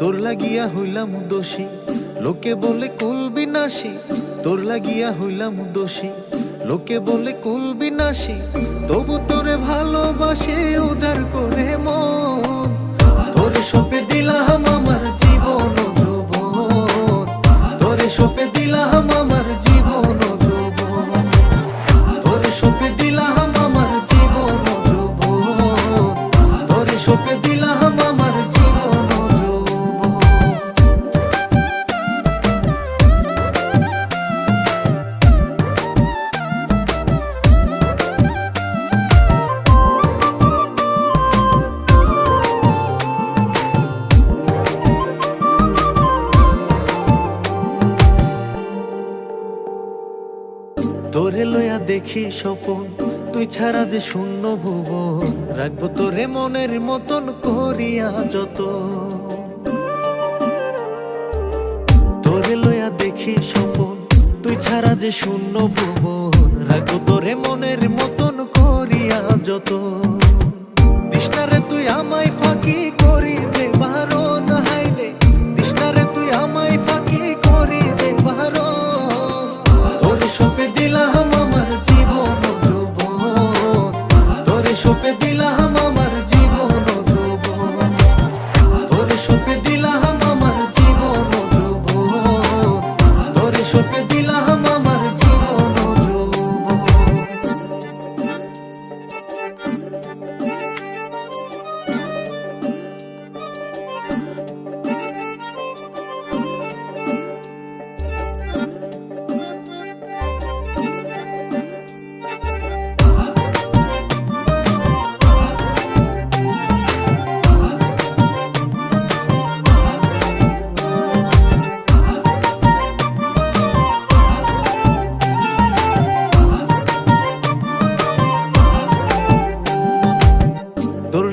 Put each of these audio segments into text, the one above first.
তোর লাগিয়া হইলাম দোষী। লোকে বলে কুল বিনাশী তোর লাগিয়া হইলাম দোষী। লোকে বলে কুল বিনাশী তবু তোরে ভালোবাসে উজার করে মন। তোর সপে তোরে লয়া দেখি স্বপন, তুই ছাড়া যে শূন্য ভুব রাখব তোরে মনের মতন করিয়া যত তোরে লয়া দেখি স্বপন, তুই ছাড়া যে শূন্য ভুব রাখব তোরে মনের মতন করিয়া যত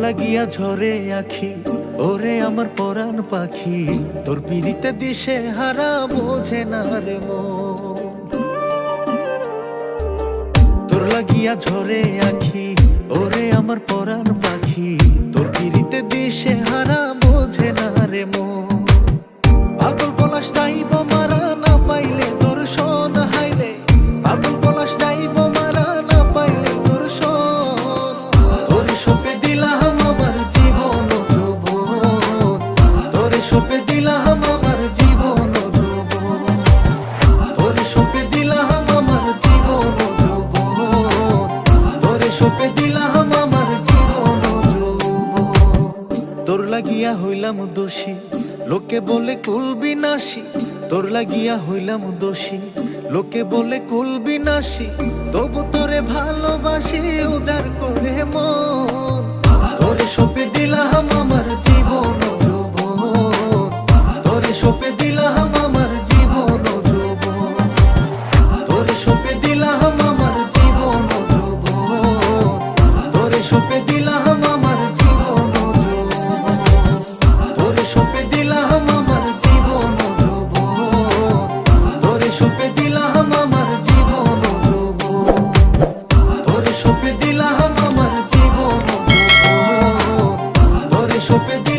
লাগিয়া ঝরে আখি, ওরে আমার পরাণ পাখি, তোর পিড়িতে দিশে হারা বোঝে না রে তোর লাগিয়া ঝরে আখি, ওরে আমার পরাণ পাখি, তোর পিড়িতে দিশে হারা বোঝে না রে মন। পাগল পলাশ যাইব সপে দিলাম আমার জীবন ও যৌবন। তোর সপে দিলাম আমার জীবন ও যৌবন। তোর সপে দিলাম আমার জীবন ও যৌবন। তোর লাগিয়া হইলাম দোষী, লোকে বলে কুল বিনাশী। তোর লাগিয়া হইলাম দোষী, লোকে বলে কুল বিনাশী। তবু তোরে ভালোবাসি, উজাড় করে মন। supe